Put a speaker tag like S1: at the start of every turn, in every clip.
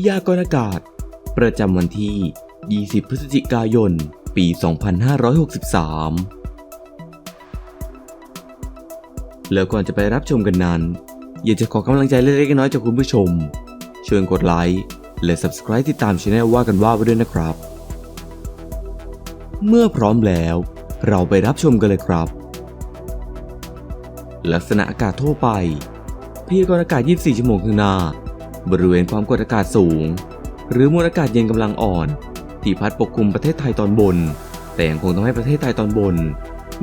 S1: พยากรณ์อากาศ ประจำวันที่ 20 พฤศจิกายน ปี 2563 แล้วก่อนจะไปรับชมกันนั้น อยากจะขอกำลังใจเล็กๆน้อยๆจากคุณผู้ชม เช่วยกดไลค์และ Subscribe ติดตามช่องว่ากันว่าไว้ด้วยนะครับ เมื่อพร้อมแล้วเราไปรับชมกันเลยครับ ลักษณะอากาศทั่วไปพยากรณ์อากาศ 24 ชั่วโมงข้างหน้า บริเวณความกดอากาศสูง หรือมวลอากาศเย็นกำลังอ่อน ที่พัดปกคลุมประเทศไทยตอนบน แต่ยังคงทำให้ประเทศไทยตอนบน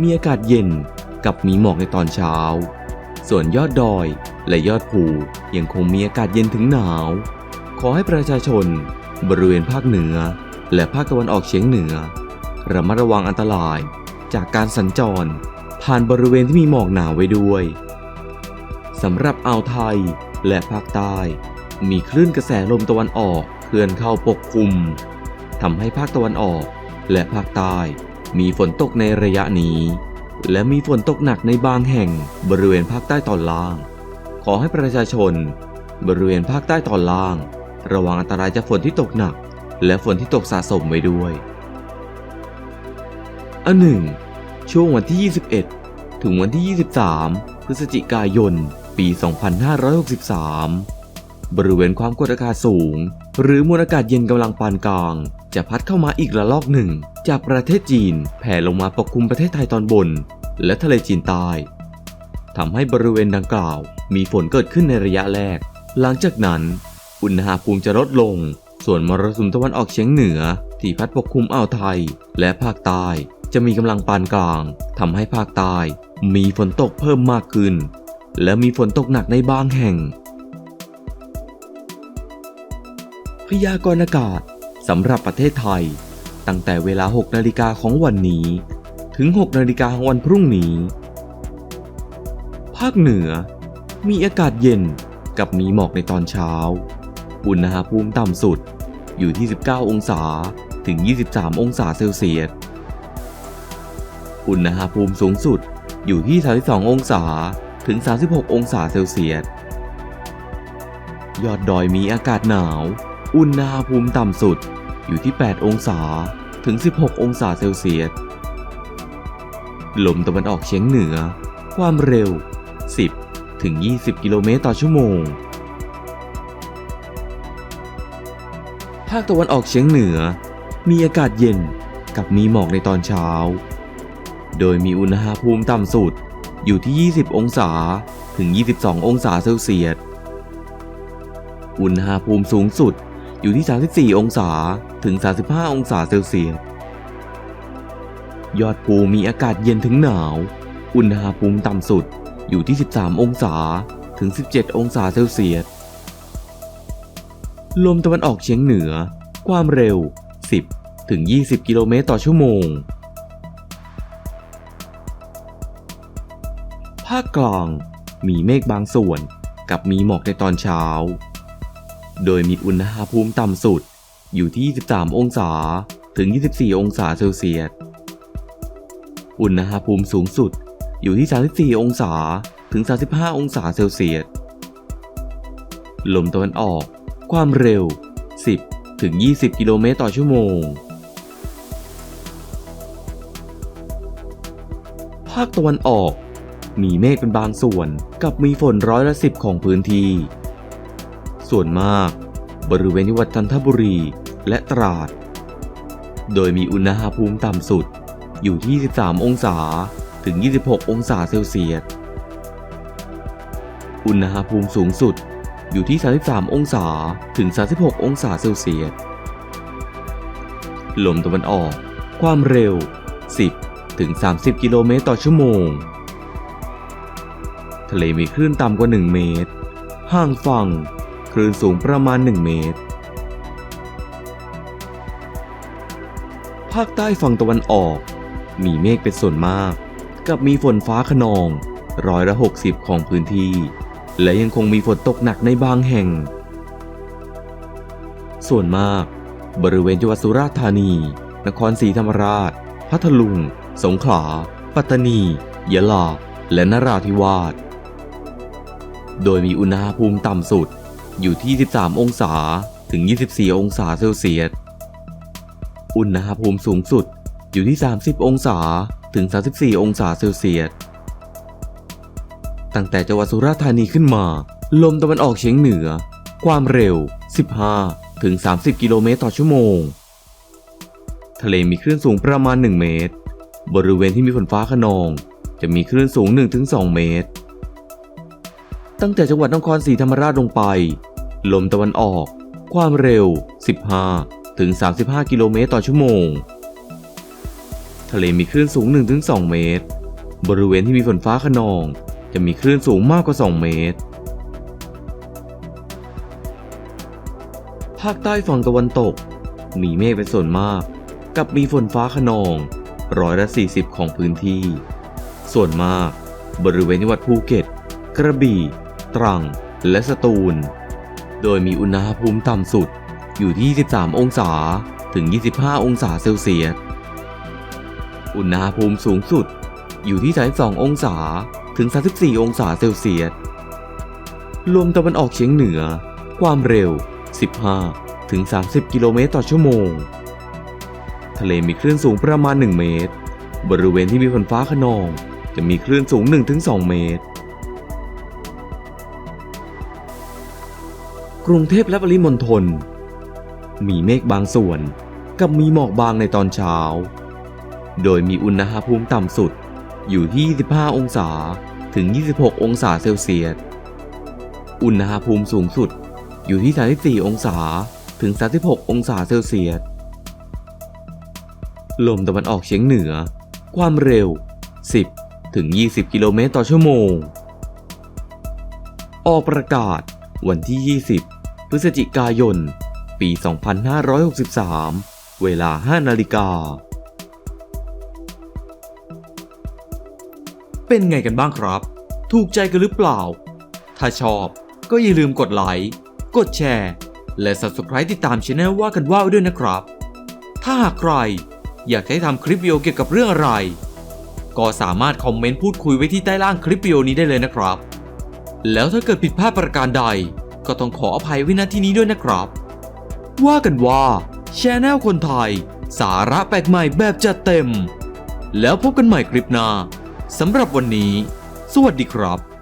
S1: มีอากาศเย็นกับมีหมอกในตอนเช้า ส่วนยอดดอยและยอดภูยังคงมีอากาศเย็นถึงหนาว ขอให้ประชาชน บริเวณภาคเหนือ และภาคตะวันออกเฉียงเหนือระมัดระวังอันตรายจากการสัญจร ผ่านบริเวณที่มีหมอกหนาไว้ด้วยสำหรับอ่าวไทยและภาคใต้ มีคลื่นกระแสลมตะวันออกเคลื่อนเข้าปกคลุมทำให้ภาคตะวันออกและภาคใต้มีฝนตกในระยะนี้ และมีฝนตกหนักในบางแห่งบริเวณภาคใต้ตอนล่าง ขอให้ประชาชน บริเวณภาคใต้ตอนล่าง ระวังอันตรายจากฝนที่ตกหนัก และฝนที่ตกสะสมไว้ด้วย อันหนึ่ง ช่วงวันที่ 21 ถึงวันที่ 23 พฤศจิกายน ปี 2563 บริเวณความกดอากาศสูง หรือมวลอากาศเย็นกำลังปานกลาง จะพัดเข้ามาอีกระลอกหนึ่ง จากประเทศจีนแผ่ลงมาปกคลุมประเทศไทยตอนบน และทะเลจีนใต้ทำให้บริเวณดังกล่าว มีฝนเกิดขึ้นในระยะแรก หลังจากนั้น อุณหภูมิจะลดลง ส่วนมรสุมตะวันออกเฉียงเหนือ ที่พัดปกคลุมอ่าวไทย และภาคใต้จะมีกำลังปานกลางทำให้ภาคใต้มีฝนตกเพิ่มมากขึ้น และมีฝนตกหนักในบางแห่ง พยากรณ์อากาศสำหรับประเทศไทย ตั้งแต่เวลา 6 นาฬิกาของวันนี้ ถึง 6 นาฬิกาของวันพรุ่งนี้ ภาคเหนือ มีอากาศเย็นกับมีหมอกในตอนเช้า อุณหภูมิต่ำสุดอยู่ที่ 19 องศาถึง 23 องศาเซลเซียส อุณหภูมิสูงสุดอยู่ที่ 32 องศาถึง 36 องศาเซลเซียส ยอดดอยมีอากาศหนาว อุณหภูมิต่ำสุดอยู่ที่ 8 องศาถึง 16 องศาเซลเซียส ลมตะวันออกเฉียงเหนือ ความเร็ว 10 ถึง 20 กิโลเมตรต่อชั่วโมง ภาคตะวันออกเฉียงเหนือ มีอากาศเย็นกับมีหมอกในตอนเช้า โดยมีอุณหภูมิต่ำสุดอยู่ที่ 20 องศาถึง 22 องศาเซลเซียส อุณหภูมิสูงสุด อยู่ที่ 34 องศาถึง 35 องศาเซลเซียส ยอดภูมีอากาศเย็นถึงหนาว อุณหภูมิต่ำสุดอยู่ที่ 13 องศาถึง 17 องศาเซลเซียส ลมตะวันออกเฉียงเหนือ ความเร็ว 10 ถึง 20 กิโลเมตรต่อชั่วโมง ภาคกลางมีเมฆบางส่วนกับมีหมอกในตอนเช้า โดยมีอุณหภูมิต่ำสุดอยู่ที่ 23 องศาถึง 24 องศาเซลเซียส อุณหภูมิสูงสุดอยู่ที่ 34 องศาถึง 35 องศาเซลเซียส ลมตะวันออก ความเร็ว 10 ถึง 20 กิโลเมตรต่อชั่วโมง ภาคตะวันออกมีเมฆเป็นบางส่วนกับมีฝนร้อยละสิบของพื้นที่ ส่วนมาก บริเวณจังหวัดจันทบุรีและตราด โดยมีอุณหภูมิต่ำสุดอยู่ที่ 23 องศาถึง 26 องศาเซลเซียส อุณหภูมิสูงสุดอยู่ที่ 33 องศาถึง 36 องศาเซลเซียส ลมตะวันออก ความเร็ว 10 ถึง 30 กิโลเมตรต่อชั่วโมง ทะเลมีคลื่นต่ำกว่า 1 เมตร ห่างฝั่ง คลื่นสูงประมาณ 1 เมตร ภาคใต้ฝั่งตะวันออก มีเมฆเป็นส่วนมาก กับมีฝนฟ้าขนองร้อยละ60 ของพื้นที่ และยังคงมีฝนตกหนักในบางแห่ง ส่วนมาก บริเวณจังหวัดสุราษฎร์ธานี นครศรีธรรมราช พัทลุง สงขลา ปัตตานี ยะลา และนราธิวาส โดยมีอุณหภูมิต่ำสุด อยู่ที่ 13 องศาถึง 24 องศาเซลเซียส อุณหภูมิสูงสุดอยู่ที่ 30 องศาถึง 34 องศาเซลเซียส ตั้งแต่จังหวัดสุราษฎร์ธานีขึ้นมา ลมตะวันออกเฉียงเหนือ ความเร็ว 15 ถึง 30 กิโลเมตรต่อชั่วโมง ทะเลมีคลื่นสูงประมาณ 1 เมตร บริเวณที่มีฝนฟ้าขนอง จะมีคลื่นสูง 1-2 เมตร ตั้งแต่จังหวัดนครศรีธรรมราชลงไป ลมตะวันออก ความเร็ว 15 ถึง 35 กิโลเมตรต่อชั่วโมง ทะเลมีคลื่นสูง 1-2 เมตร บริเวณที่มีฝนฟ้าขนอง จะมีคลื่นสูงมากกว่า 2 เมตร ภาคใต้ฝั่งตะวันตก มีเมฆเป็นส่วนมาก กับมีฝนฟ้าขนองร้อยละ 40 ของพื้นที่ ส่วนมาก บริเวณจังหวัดภูเก็ต กระบี่ ตรัง และสตูล โดยมีอุณหภูมิต่ำสุดอยู่ที่ 23 องศาถึง 25 องศาเซลเซียส อุณหภูมิสูงสุดอยู่ที่ 32 องศาถึง 34 องศาเซลเซียส ลมตะวันออกเฉียงเหนือ ความเร็ว 15 ถึง 30 กิโลเมตรต่อชั่วโมง ทะเลมีคลื่นสูงประมาณ 1 เมตร บริเวณที่มีฝนฟ้าขนอง จะมีคลื่นสูง 1-2 เมตร กรุงเทพและปริมณฑล มีเมฆบางส่วนกับมีหมอกบางในตอนเช้า โดยมีอุณหภูมิต่ำสุดอยู่ที่ 25 องศาถึง 26 องศาเซลเซียส อุณหภูมิสูงสุดอยู่ที่ 34 องศาถึง 36 องศาเซลเซียส ลมตะวันออกเฉียงเหนือ ความเร็ว 10 ถึง 20 กิโลเมตรต่อชั่วโมง ออกประกาศวันที่ 20 พฤศจิกายน ปี 2563 เวลา 5 นาฬิกา เป็นไงกันบ้างครับ ถูกใจกันหรือเปล่า ถ้าชอบก็อย่าลืมกดไลค์ กดแชร์ และ Subscribe ติดตามช anel ว่ากันว่าด้วยนะครับ ถ้าหากใครอยากให้ทำคลิปวิดีโอเกี่ยวกับเรื่องอะไร ก็สามารถคอมเมนต์พูดคุยไว้ที่ใต้ล่างคลิปวิดีโอนี้ได้เลยนะครับ แล้วถ้าเกิดผิดพลาดประการใด ก็ต้องขออภัยไว้ณที่นี้ด้วยนะครับ ว่ากันว่าชาแนลคนไทย สาระแปลกใหม่แบบจัดเต็ม แล้วพบกันใหม่คลิปหน้าสำหรับวันนี้ สวัสดีครับ